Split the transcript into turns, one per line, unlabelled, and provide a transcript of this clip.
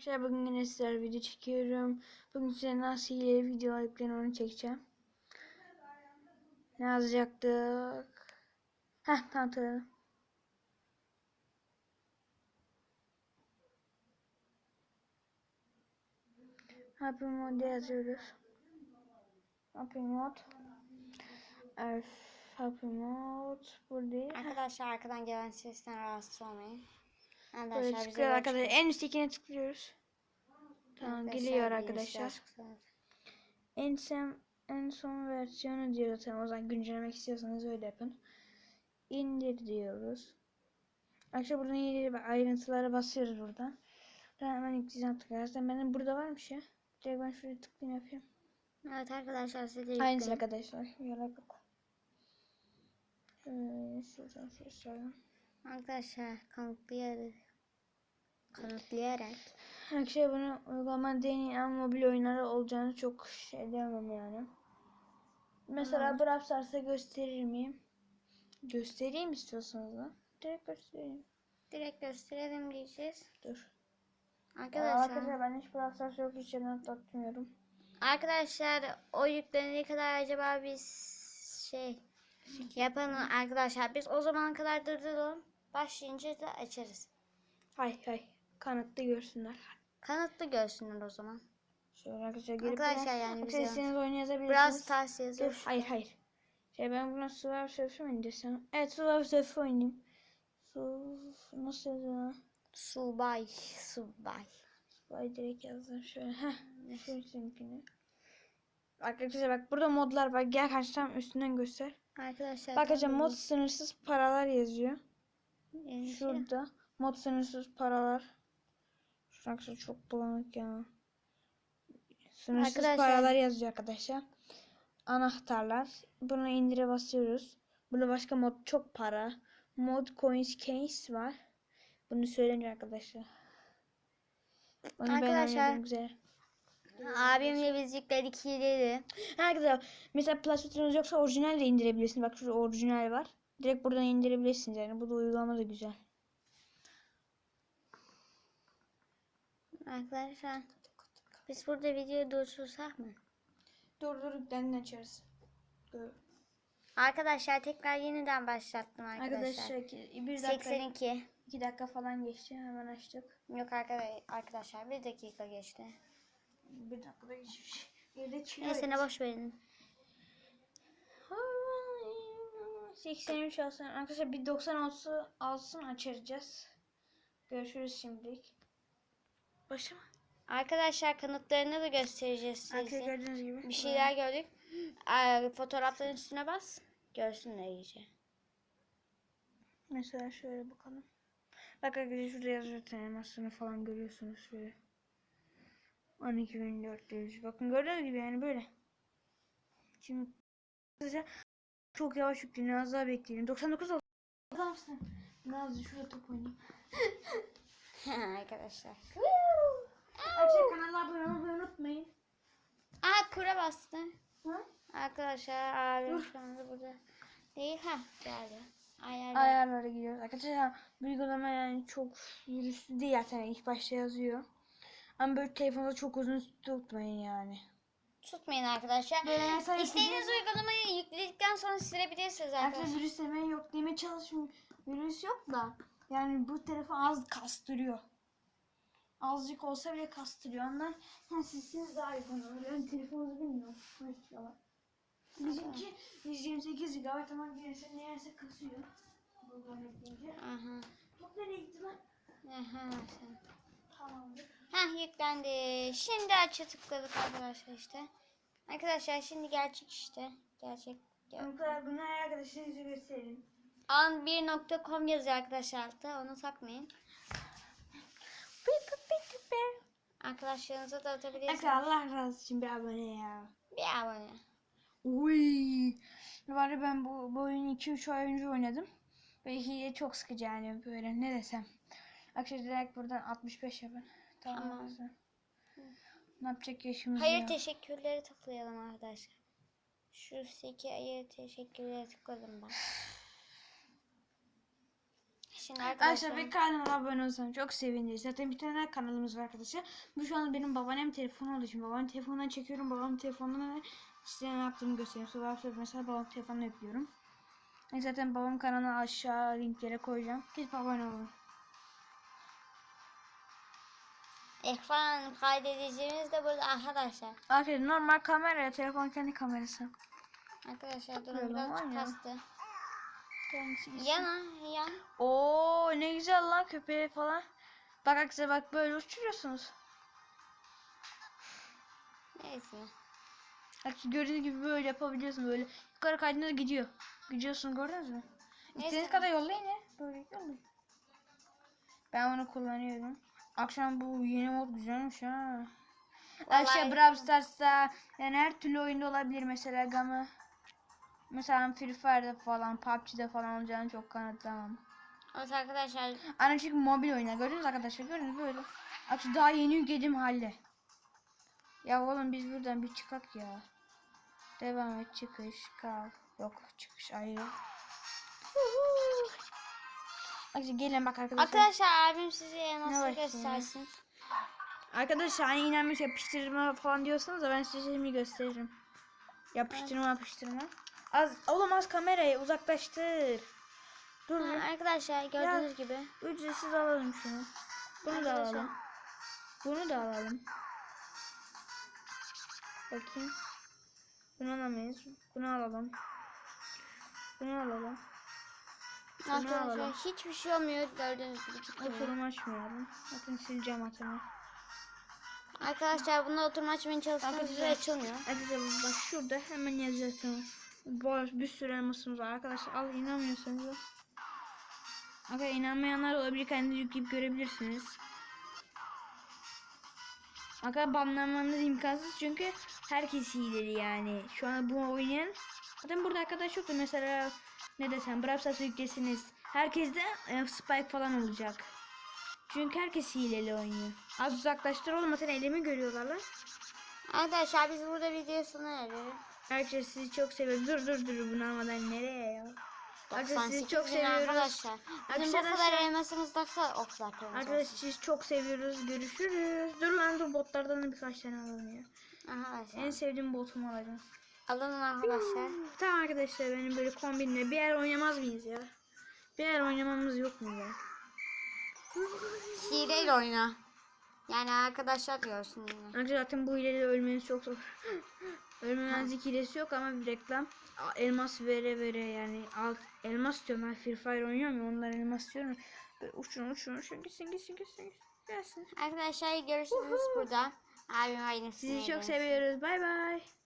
Arkadaşlar bugün yine sizlerle video çekiyorum. Bugün size nasıl hileli video yüklerini onu çekeceğim. Ne yazacaktık? Heh tamam hatırladım. Happy Mode yazıyoruz. Happy Mode. Evet, Happy Mode buradayız.
Arkadaşlar arkadan gelen sesten rahatsız olmayın.
Böyle
Arkadaşlar bize
çıkıyor arkadaşlar. En üsttekine tıklıyoruz. Tamam
Arkadaşlar,
geliyor
bir
arkadaşlar. En son, en son versiyonu diyor zaten. O zaman güncellemek istiyorsanız öyle yapın. İndir diyoruz. Arkadaşlar buradan ve ayrıntılara basıyoruz buradan. Ben hemen yükleyeceğim tıklarsan. Benim burada varmış ya. Direkt ben şuraya tıklayayım yapayım.
Evet arkadaşlar size de
Aynısı
yükleyin.
arkadaşlar. Yarak yok. Şöyle şuradan şöyle.
Arkadaşlar kanıtlayarak kanıtlayarak
Arkadaşlar bunu uygulama deneyin ama mobil oyunları olacağını çok şey diyemem yani. Mesela Brawl Stars'a gösterir miyim? Göstereyim istiyorsanız da. Direkt göstereyim.
direkt gösterelim diyeceğiz.
Dur.
Arkadaşlar
Arkadaşlar ben hiç Brawl Stars yok hiç yerden
arkadaşlar o yüklenene kadar acaba biz şey yapalım arkadaşlar biz o zamana kadar durduralım. Başlayınca da açarız.
Hay hay. Kanıtlı görsünler.
Kanıtlı görsünler o zaman.
Şöyle arkadaşlar gelip
Arkadaşlar yani bize-
istediğiniz oyunu yazabilirsiniz.
Biraz
Dur,
yazıyor.
hayır hayır. Şey ben buna Survivor Surf'ü mü indirsem? Evet Survivor Surf'ü oynayayım. Su nasıl yazıyor?
Subay, subay.
Vay direkt yazdım şöyle. Heh. Şu seninkini. Arkadaşlar bak burada modlar var. Gel karşıdan üstünden göster.
Arkadaşlar
Bak arkadaşlar
tam
mod sınırsız paralar yazıyor.
Yani şey-
Şurada. Mod sınırsız paralar. Şu arkadaşlar çok bulanık ya. Sınırsız
Arkadaşlar-
paralar yazıyor arkadaşlar. Anahtarlar. Bunu indire basıyoruz. Burada başka mod çok para. Mod coins case var. Bunu söyleniyor arkadaşlar. Onu
Arkadaşlar-
güzel.
Abimle biz yükledik hileli.
Arkadaşlar mesela platformunuz yoksa orijinal de indirebilirsiniz. Bak şurada orijinal var. Direkt buradan indirebilirsiniz yani. Bu da uygulama da güzel.
Arkadaşlar biz burada videoyu durdursak mı?
Dur dur yüklendiğini açarız. Dur.
Arkadaşlar tekrar yeniden başlattım arkadaşlar.
Arkadaşlar bir dakika,
82.
iki dakika falan geçti. Hemen açtık.
Yok arkadaşlar, arkadaşlar bir dakika geçti.
Bir dakikada geçmiş. Bir de çiğ
Neyse ne boş verin.
83 alsın. Arkadaşlar bir 96 alsın açacağız. Görüşürüz şimdilik. Başlama.
Arkadaşlar kanıtlarını da göstereceğiz
Arkadaşlar
size.
gördüğünüz gibi.
Bir şeyler gördük. Aa, Fotoğrafların üstüne bas. Görsünler iyice.
Mesela şöyle bakalım. Bak arkadaşlar şurada yazıyor animasyonu falan görüyorsunuz şöyle. 12.400. Bakın gördüğünüz gibi yani böyle. Şimdi arkadaşlar çok yavaş yükleniyor. Az daha bekleyelim. 99 oldu. Adamsın. Nazlı şurada top oynayayım.
arkadaşlar.
Arkadaşlar kanala abone olmayı unutmayın.
Aa kura bastı.
Ha?
Arkadaşlar abim şu anda burada değil. Ha geldi. Ayarlar.
Ayarlara gidiyoruz. Arkadaşlar bu uygulama yani çok virüslü değil zaten ilk başta yazıyor. Ama böyle telefonda çok uzun tutmayın yani.
Tutmayın arkadaşlar.
Böyle
İstediğiniz uygulamayı yükledikten sonra silebilirsiniz
Arkadaşlar
arkadaşlar.
virüs demeye yok demeye çalışmıyorum. Virüs yok da yani bu telefon az kastırıyor. Azıcık olsa bile kastırıyor. Ondan ha, sizsiniz daha iyi kullanıyor. Ben telefonunuzu bilmiyorum. Bizimki 128 GB ama neyse neyse kasıyor. Buradan ekleyince.
Aha.
Çok nereye gitti lan?
Aha. sen-
Tamamdır.
Heh yüklendi. Şimdi açı tıkladık arkadaşlar işte. Arkadaşlar şimdi gerçek işte. Gerçek.
Arkadaşlar bunu her arkadaşınıza gösterelim.
An1.com yazıyor arkadaşlar altta. Onu takmayın. Arkadaşlarınıza da atabilirsiniz.
Allah razı olsun bir abone ya.
Bir abone.
Uy. Var ya ben bu, bu oyunu 2-3 ay önce oynadım. Ve hile çok sıkıcı yani böyle ne desem. Arkadaşlar direkt buradan 65 yapın. Tamam.
Tamam.
Ne yapacak yaşımız
Hayır
yok.
teşekkürleri tıklayalım arkadaşlar. Şu üstteki hayır teşekkürleri tıkladım ben. Şimdi
Arkadaşlar bir kanala abone olursanız çok seviniriz. Zaten bir tane daha kanalımız var arkadaşlar. Bu şu anda benim babaannem telefonu olduğu için babamın telefonundan çekiyorum. Babamın telefonundan size ne yaptığımı gösteriyorum. Sonra sonra mesela babam telefonunu yapıyorum. E zaten babam kanalına aşağı linklere koyacağım. Gidip abone olun.
Ekran kaydedicimiz de burada arkadaşlar.
Arkadaşlar normal kamera telefon kendi kamerası.
Arkadaşlar durun biraz kastı. Yana yan.
Oo ne güzel lan köpeği falan. Bak arkadaşlar bak böyle uçuruyorsunuz.
Neyse.
Bak gördüğünüz gibi böyle yapabiliyorsun böyle. Yukarı kaydığında gidiyor. Gidiyorsun gördünüz mü? İstediğiniz kadar yollayın ya. Böyle yollayın. Ben bunu kullanıyorum. Akşam bu yeni mod güzelmiş ha. Akşam
Vallahi-
Brawl Stars'ta yani her türlü oyunda olabilir mesela Gamı. Mesela Free Fire'da falan, PUBG'de falan olacağını çok kanıtlamam.
Evet arkadaşlar
Ana çünkü mobil oynar. Gördünüz arkadaşlar gördünüz böyle. Akşam daha yeni yükledim halde. Ya oğlum biz buradan bir çıkak ya. Devam et çıkış kal. Yok çıkış ayrı. Arkadaşlar gelin bak arkadaşlar.
Arkadaşlar abim size nasıl
ya?
göstersin.
Arkadaşlar hani inanmış yapıştırma falan diyorsanız da ben size şimdi gösteririm. Yapıştırma yapıştırma. Az oğlum az kamerayı uzaklaştır. Dur.
Ha, arkadaşlar gördüğünüz gibi.
Ücretsiz alalım şunu. Bunu da
Arkadaşlar.
alalım. Bunu da alalım. Bakayım. Bunu alamayız. Bunu alalım. Bunu alalım. Bunu
Arkadaşlar hiçbir şey olmuyor gördüğünüz gibi.
Oturum açmayalım. Bakın sileceğim atımı.
Arkadaşlar bunda oturma açmaya çalıştığınız üzere açılmıyor.
Arkadaşlar bak şurada hemen tamam. Boş bir sürü elmasımız var arkadaşlar. Al inanmıyorsanız da. Arkadaşlar inanmayanlar olabilir. Kendiniz yükleyip görebilirsiniz. Arkadaşlar banlanmanız imkansız çünkü herkes hileli yani. Şu an bu oynayan zaten burada arkadaş yoktu. Mesela ne desem Brawl Stars yüklesiniz. Herkeste e, spike falan olacak. Çünkü herkes hileli oynuyor. Az uzaklaştır oğlum zaten elimi görüyorlar lan.
Arkadaşlar biz burada video sona eriyoruz.
Arkadaşlar sizi çok seviyoruz. Dur dur dur bunu almadan nereye ya? Arkadaşlar sizi
98
çok seviyoruz.
Arkadaşlar. Bizim bu kadar
Arkadaşlar-
elmasımız o kadar paramız
Arkadaşlar sizi çok seviyoruz. Görüşürüz. Dur lan dur botlardan da birkaç tane alalım ya.
Arkadaşlar.
En sevdiğim botumu alacağım.
Alın arkadaşlar.
Tamam arkadaşlar benim böyle kombinle bir yer oynamaz mıyız ya? Bir yer oynamamız yok mu ya?
Hileyle oyna. Yani arkadaşlar diyorsun.
Arkadaşlar zaten bu hilede ölmeniz çok zor. Ölmemezlik hilesi yok ama bir reklam. Elmas vere vere yani alt elmas diyorum ben Free Fire oynuyorum ya onlar elmas diyorum. Böyle uçun uçun uçun gitsin gitsin gitsin gitsin. Gelsin.
Arkadaşlar görüşürüz burada. Abim aynısını
Sizi çok seviyoruz. Bay bay.